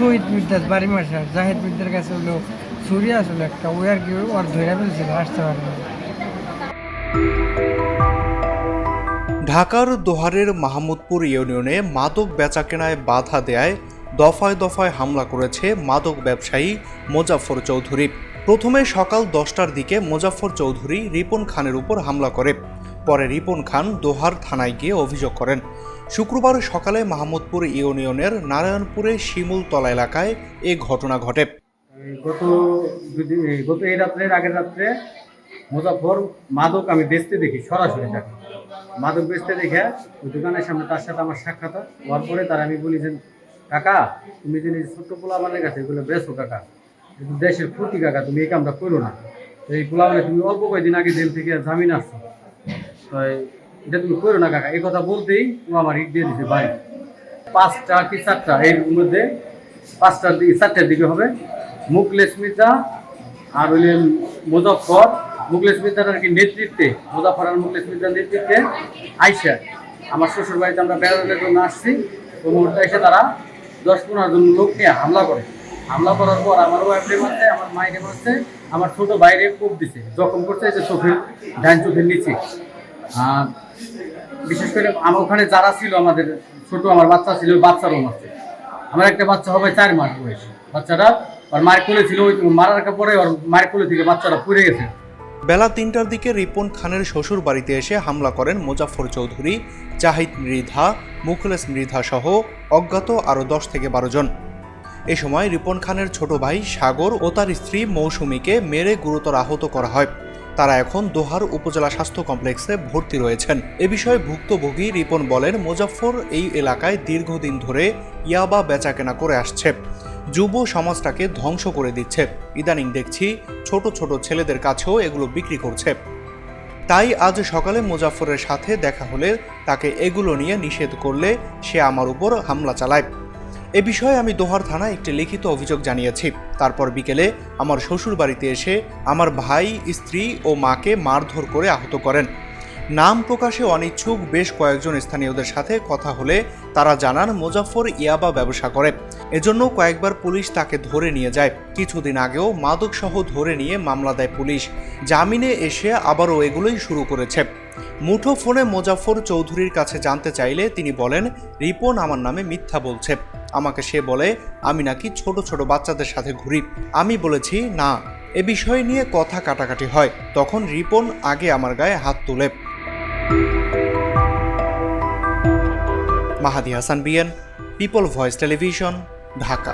শহীদ মির্দাস বাড়ি মাসার জাহিদ মির্দার কাছে হলো ছুরি আসলে একটা, ওই আর কি ওর ধরে ফেলছিল, আসতে পারে না। ঢাকার দোহারের মাহমুদপুর ইউনিয়নে মাদক বেচাকেনায় বাধা দেয় দফায় দফায় হামলা করেছে মাদক ব্যবসায়ী মোজাফর চৌধুরী। প্রথমে সকাল দশটার দিকে মোজাফর চৌধুরী রিপন খানের উপর হামলা করে। পরে রিপন খান দোহার থানায় গিয়ে অভিযোগ করেন। শুক্রবার সকালে মাহমুদপুর ইউনিয়নের নারায়ণপুরে শিমুলতলা এলাকায় এ ঘটনা ঘটে। গত গত এই রাত্রের আগের রাত্রে মুজাফর মাদক আমি বেচতে দেখি, সরাসরি তাকে। মাদক বেচতে দেখে ওই দোকানের সামনে তার সাথে আমার সাক্ষাৎ হওয়ার পরে তার আমি বলি যে, কাকা, তুমি যে ছোট্ট পোলাবানের কাছে এগুলো বেচো কাকা দেশের ক্ষতি কাকা, তুমি এই কামটা করো না। এই পোলাবানে তুমি অল্প কয়েকদিন আগে জেল থেকে জামিন আসছো। তো এটা তুমি করো না কাকা, এই কথা বলতেই ও আমার ইট দিয়ে দিছে বাড়ি পাঁচটা কি চারটা? এর মধ্যে পাঁচটার দিকে চারটার দিকে হবে। মুকলেশ মির্জা আর হইলেন মুজফর মুকলেশ মির্জার আর কি নেতৃত্বে মুজাফর আর মুকলেশ মির্জার নেতৃত্বে আইসা আমার শ্বশুর বাড়িতে আমরা বেড়ানোর জন্য আসছি। ওই মুহূর্তে এসে তারা দশ পনেরো জন লোককে হামলা করে। হামলা করার পর আমার ওয়াইফে মারছে, আমার মায়ের মারছে, আমার ছোট বাইরে কোপ দিছে। জখম করছে যে চোখের, ডান চোখের নিচে। আর বিশেষ করে আমার ওখানে যারা ছিল আমাদের ছোট আমার বাচ্চা ছিল বাচ্চারও মারছে আমার একটা বাচ্চা হবে চার মাস বয়স। বাচ্চাটা ওর মায়ের কোলে ছিল, ওই মারার পরে ওর মায়ের কোলে থেকে বাচ্চাটা পুড়ে গেছে। বেলা তিনটার দিকে রিপন খানের শ্বশুর বাড়িতে এসে হামলা করেন মোজাফর চৌধুরী, জাহিদ মৃধা, মুখলেস মৃধা সহ অজ্ঞাত আরও দশ থেকে বারো জন। এ সময় রিপন খানের ছোট ভাই সাগর ও তার স্ত্রী মৌসুমীকে মেরে গুরুতর আহত করা হয়। তারা এখন দোহার উপজেলা স্বাস্থ্য কমপ্লেক্সে ভর্তি রয়েছেন। এ বিষয়ে ভুক্তভোগী রিপন বলেন মোজাফর এই এলাকায় দীর্ঘদিন ধরে ইয়াবা বেচাকেনা করে আসছে। যুব সমাজটাকে ধ্বংস করে দিচ্ছে। ইদানিং দেখছি ছোট ছোট ছেলেদের কাছেও এগুলো বিক্রি করছে। তাই আজ সকালে মুজাফরের সাথে দেখা হলে তাকে এগুলো নিয়ে নিষেধ করলে সে আমার উপর হামলা চালায়। এ বিষয়ে আমি দোহার থানায় একটি লিখিত অভিযোগ জানিয়েছি। তারপর বিকেলে আমার শ্বশুর বাড়িতে এসে আমার ভাই, স্ত্রী ও মাকে মারধর করে আহত করেন। নাম প্রকাশে অনিচ্ছুক বেশ কয়েকজন স্থানীয়দের সাথে কথা হলে তারা জানান মুজাফর ইয়াবা ব্যবসা করে। এজন্য কয়েকবার পুলিশ তাকে ধরে নিয়ে যায়। কিছুদিন আগেও মাদকসহ ধরে নিয়ে মামলা দেয় পুলিশ। জামিনে এসে আবারও এগুলোই শুরু করেছে। মুঠো ফোনে মোজাফর চৌধুরীর কাছে জানতে চাইলে তিনি বলেন, রিপন আমার নামে মিথ্যা বলছে। আমাকে সে বলে, আমি নাকি ছোট ছোট বাচ্চাদের সাথে ঘুরি। আমি বলেছি, না, এ বিষয় নিয়ে কথা কাটাকাটি হয়। তখন রিপন আগে আমার গায়ে হাত তুলে। Mahadi Hasan B N people voice television Dhaka.